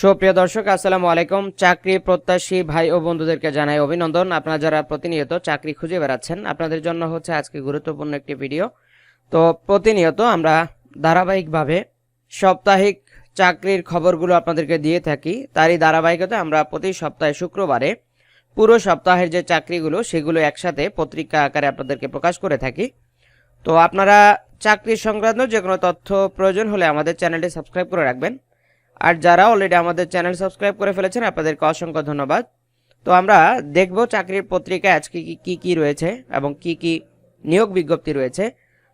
সুপ্রিয় দর্শক, আসসালামু আলাইকুম। চাকরি প্রত্যাশী ভাই ও বন্ধুদেরকে জানাই অভিনন্দন। আপনারা যারা প্রতিনিয়ত চাকরি খুঁজে বেড়াচ্ছেন, আপনাদের জন্য হচ্ছে আজকে গুরুত্বপূর্ণ একটি ভিডিও। তো প্রতিনিয়ত আমরা ধারাবাহিকভাবে সাপ্তাহিক চাকরির খবরগুলো আপনাদেরকে দিয়ে থাকি। তারই ধারাবাহিকতা আমরা প্রতি সপ্তাহে শুক্রবারে পুরো সপ্তাহের যে চাকরিগুলো, সেগুলো একসাথে পত্রিকা আকারে আপনাদেরকে প্রকাশ করে থাকি। তো আপনারা চাকরি সংক্রান্ত যে কোনো তথ্য প্রয়োজন হলে আমাদের চ্যানেলটি সাবস্ক্রাইব করে রাখবেন। আর যারা অলরেডি আমাদের চ্যানেল সাবস্ক্রাইব করে ফেলেছেন, আপনাদেরকে অসংখ্য ধন্যবাদ। তো আমরা দেখব চাকরির পত্রিকায় আজকে কি কি রয়েছে এবং কি কি নিয়োগ বিজ্ঞপ্তি রয়েছে।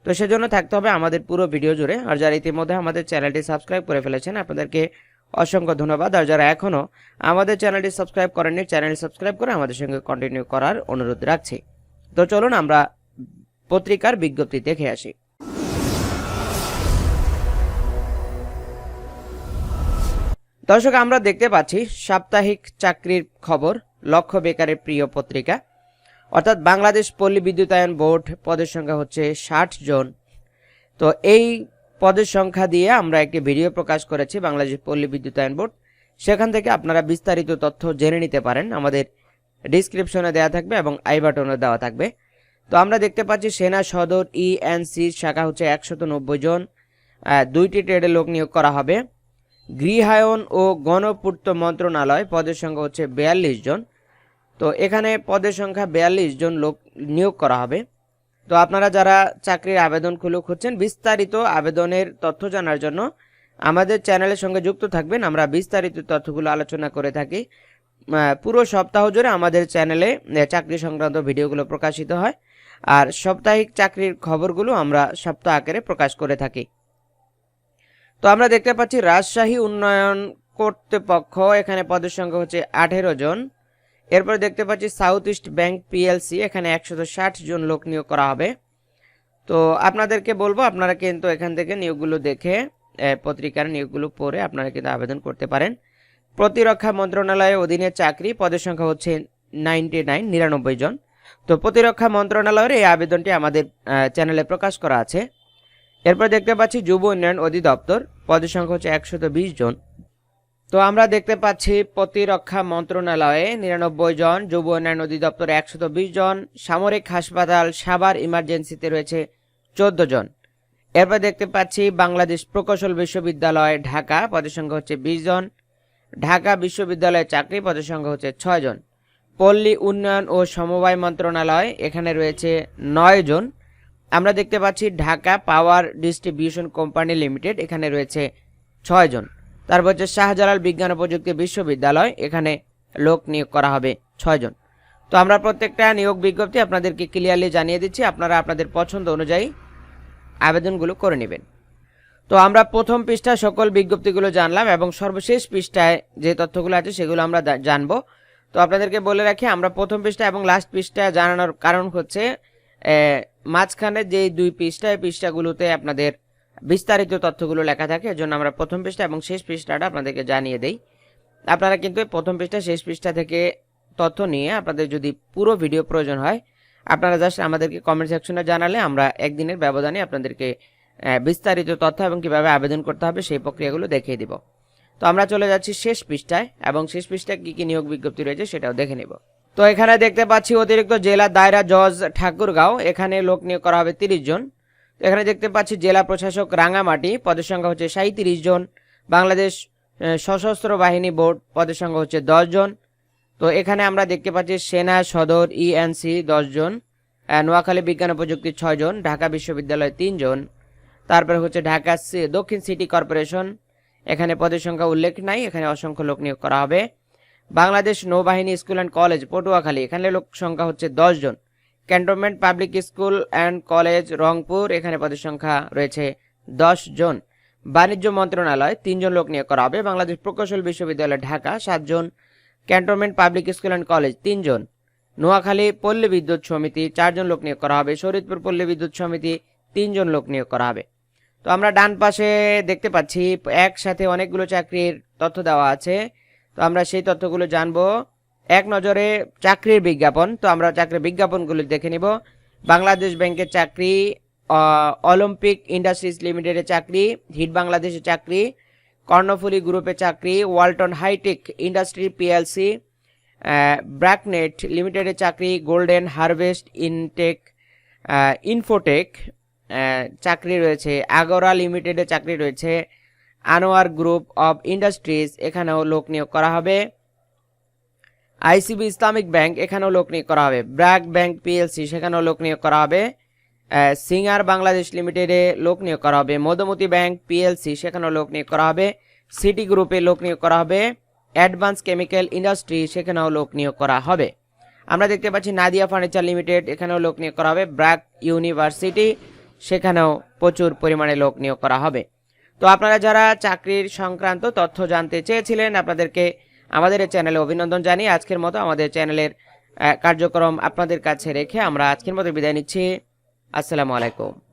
তো সেজন্য থাকতে হবে আমাদের পুরো ভিডিও জুড়ে। আর যারা ইতিমধ্যে আমাদের চ্যানেলটি সাবস্ক্রাইব করে ফেলেছেন, আপনাদেরকে অসংখ্য ধন্যবাদ। আর যারা এখনও আমাদের চ্যানেলটি সাবস্ক্রাইব করেননি চ্যানেলটি সাবস্ক্রাইব করে আমাদের সঙ্গে কন্টিনিউ করার অনুরোধ রাখছি। তো চলুন আমরা পত্রিকার বিজ্ঞপ্তি দেখে আসি। দর্শক, আমরা দেখতে পাচ্ছি সাপ্তাহিক চাকরির খবর লক্ষ্য বেকারের প্রিয় পত্রিকা। অর্থাৎ বাংলাদেশ পল্লী বিদ্যুতায়ন বোর্ড পদের সংখ্যা হচ্ছে ষাট জন। তো এই পদের সংখ্যা দিয়ে আমরা একটি ভিডিও প্রকাশ করেছি বাংলাদেশ পল্লী বিদ্যুতায়ন বোর্ড। সেখান থেকে আপনারা বিস্তারিত তথ্য জেনে নিতে পারেন। আমাদের ডিসক্রিপশনে দেওয়া থাকবে এবং আই বাটনে দেওয়া থাকবে। তো আমরা দেখতে পাচ্ছি সেনা সদর ইএনসি শাখা হচ্ছে একশত নব্বই জন। দুইটি ট্রেডে লোক নিয়োগ করা হবে। গৃহায়ন ও গণপূর্ত মন্ত্রণালয় পদের সংখ্যা হচ্ছে বিয়াল্লিশ জন। তো এখানে পদের সংখ্যা বিয়াল্লিশ জন লোক নিয়োগ করা হবে। তো আপনারা যারা চাকরির আবেদন খুলে খুঁজছেন, বিস্তারিত আবেদনের তথ্য জানার জন্য আমাদের চ্যানেলের সঙ্গে যুক্ত থাকবেন। আমরা বিস্তারিত তথ্যগুলো আলোচনা করে থাকি। পুরো সপ্তাহ জুড়ে আমাদের চ্যানেলে চাকরি সংক্রান্ত ভিডিওগুলো প্রকাশিত হয়। আর সাপ্তাহিক চাকরির খবরগুলো আমরা সপ্তাহ আকারে প্রকাশ করে থাকি। তো আমরা দেখতে পাচ্ছি রাজশাহী উন্নয়ন কর্তৃপক্ষ, এখানে পদের সংখ্যা হচ্ছে আঠেরো জন। এরপরে দেখতে পাচ্ছি সাউথ ইস্ট ব্যাংক পিএলসি, এখানে একশত ষাট জন লোক নিয়োগ করা হবে। তো আপনাদেরকে বলব, আপনারা কিন্তু এখান থেকে নিয়োগগুলো দেখে পত্রিকার নিয়োগগুলো পড়ে আপনারা কিন্তু আবেদন করতে পারেন। প্রতিরক্ষা মন্ত্রণালয়ের অধীনে চাকরি, পদের সংখ্যা হচ্ছে নাইনটি নাইন, নিরানব্বই জন। তো প্রতিরক্ষা মন্ত্রণালয়ের এই আবেদনটি আমাদের চ্যানেলে প্রকাশ করা আছে। এরপর দেখতে পাচ্ছি যুব উন্নয়ন অধিদপ্তর। পদের সংখ্যা হচ্ছে একশত বিশ জন। তো আমরা দেখতে পাচ্ছি প্রতিরক্ষা মন্ত্রণালয়ে নিরানব্বই জন, যুব উন্নয়ন অধিদপ্তরে একশত বিশ জন, সামরিক হাসপাতাল, সাভার ইমার্জেন্সিতে রয়েছে চোদ্দ জন। এরপর দেখতে পাচ্ছি বাংলাদেশ প্রকৌশল বিশ্ববিদ্যালয়, ঢাকা, পদের সংখ্যা হচ্ছে বিশ জন। ঢাকা বিশ্ববিদ্যালয়ে চাকরি, পদের সংখ্যা হচ্ছে ছয় জন। পল্লী উন্নয়ন ও সমবায় মন্ত্রণালয়, এখানে রয়েছে নয় জন। আমরা দেখতে পাচ্ছি Dhaka power distribution company limited, এখানে রয়েছে ছয় জন। তারপর হচ্ছে শাহজালাল বিজ্ঞান ও প্রযুক্তি বিশ্ববিদ্যালয়, এখানে লোক নিয়োগ করা হবে ছয় জন। তো আমরা প্রত্যেকটা নিয়োগ বিজ্ঞপ্তি আপনাদেরকে ক্লিয়ারলি জানিয়ে দিচ্ছি, আপনারা আপনাদের পছন্দ অনুযায়ী আবেদনগুলো করে নেবেন। তো আমরা প্রথম পৃষ্ঠা সকল বিজ্ঞপ্তিগুলো জানলাম এবং সর্বশেষ পৃষ্ঠায় যে তথ্যগুলো আছে সেগুলো আমরা জানব। তো আপনাদেরকে বলে রাখি, আমরা প্রথম পৃষ্ঠা এবং লাস্ট পৃষ্ঠা জানানোর কারণ হচ্ছে মাঝখানে যে দুই পৃষ্ঠা, এই পৃষ্ঠাগুলোতে আপনাদের বিস্তারিত তথ্যগুলো লেখা থাকে এজন্য আমরা প্রথম পৃষ্ঠা এবং শেষ পৃষ্ঠাটা আপনাদেরকে জানিয়ে দেই। আপনারা কিন্তু প্রথম পৃষ্ঠা, শেষ পৃষ্ঠা থেকে তথ্য নিয়ে আপনাদের যদি পুরো ভিডিও প্রয়োজন হয়, আপনারা জাস্ট আমাদেরকে কমেন্ট সেকশনে জানালে আমরা একদিনের ব্যবধানে আপনাদেরকে বিস্তারিত তথ্য এবং কীভাবে আবেদন করতে হবে সেই প্রক্রিয়াগুলো দেখিয়ে দিব। তো আমরা চলে যাচ্ছি শেষ পৃষ্ঠায় এবং শেষ পৃষ্ঠায় কি কি নিয়োগ বিজ্ঞপ্তি রয়েছে সেটাও দেখে নেব। তো এখানে দেখতে পাচ্ছি অতিরিক্ত জেলা দায়রা জজ ঠাকুরগাঁও। এখানে লোক নিয়োগ করা হবে তিরিশ জন। এখানে দেখতে পাচ্ছি জেলা প্রশাসক রাঙামাটি, পদের সংখ্যা হচ্ছে সাঁত্রিশ জন। বাংলাদেশ সশস্ত্র বাহিনী বোর্ড, পদের সংখ্যা হচ্ছে জন। তো এখানে আমরা দেখতে পাচ্ছি সেনা সদর ইএনসি দশ জন নোয়াখালী বিজ্ঞান ও প্রযুক্তি ছয় জন, ঢাকা বিশ্ববিদ্যালয় তিনজন তারপরে হচ্ছে ঢাকা দক্ষিণ সিটি কর্পোরেশন। এখানে পদের সংখ্যা উল্লেখ নাই, এখানে অসংখ্য লোক নিয়োগ করা হবে। বাংলাদেশ নৌবাহিনী স্কুল অ্যান্ড কলেজ, পটুয়াখালী। এখানে লোক সংখ্যা হচ্ছে দশ জন। Cantonment, public school and college, Rangpur, এখানে পদের সংখ্যা রয়েছে দশ জন। বাণিজ্য মন্ত্রণালয় তিনজন লোক নিয়োগ করা হবে। বাংলাদেশ প্রকৌশল বিশ্ববিদ্যালয়, ঢাকা সাতজন cantonment, public school and college তিনজন নোয়াখালী, পল্লী বিদ্যুৎ সমিতি চারজন লোক নিয়োগ করা হবে। শরীদপুর পল্লী বিদ্যুৎ সমিতি তিনজন লোক নিয়োগ করা হবে। তো আমরা ডান পাশে দেখতে পাচ্ছি, একসাথে অনেকগুলো চাকরির তথ্য দেওয়া আছে। তো আমরা সেই তথ্যগুলো জানব। এক নজরে চাকরির বিজ্ঞাপন, তো আমরা চাকরির বিজ্ঞাপনগুলো দেখে নিব। বাংলাদেশ ব্যাংকের চাকরি অলিম্পিক ইন্ডাস্ট্রিজ লিমিটেডের চাকরি, হিট বাংলাদেশের চাকরি, কর্ণফুলী গ্রুপে চাকরি, Walton hi tech industry PLC BRACNet লিমিটেডে চাকরি, গোল্ডেন হারভেস্ট ইনটেক ইনফোটেক চাকরি রয়েছে, আগরা লিমিটেডে চাকরি রয়েছে আনোয়ার গ্রুপ অফ ইন্ডাস্ট্রিজ এখানেও লোক নিয়োগ করা হবে। আইসিবি ইসলামিক ব্যাংক এখানেও লোক নিয়োগ করা হবে। ব্র্যাক ব্যাংক পিএলসি সেখানেও লোক নিয়োগ করা হবে। সিঙ্গার বাংলাদেশ লিমিটেডে লোক নিয়োগ করা হবে। মধুমতি ব্যাংক পিএলসি সেখানেও লোক নিয়োগ করা হবে। সিটি গ্রুপে লোক নিয়োগ করা হবে। অ্যাডভান্স কেমিক্যাল ইন্ডাস্ট্রি সেখানেও লোক নিয়োগ করা হবে। আমরা দেখতে পাচ্ছি নাদিয়া ফার্নিচার লিমিটেড এখানেও লোক নিয়োগ করা হবে। ব্র্যাক ইউনিভার্সিটি সেখানেও প্রচুর পরিমাণে লোক নিয়োগ করা হবে। তো আপনারা যারা চাকরির সংক্রান্ত তথ্য জানতে চেয়েছিলেন, আপনাদেরকে আমাদের এই চ্যানেলে অভিনন্দন জানিয়ে আজকের মতো আমাদের চ্যানেলের কার্যক্রম আপনাদের কাছে রেখে আমরা আজকের মতো বিদায় নিচ্ছি। আসসালামু আলাইকুম।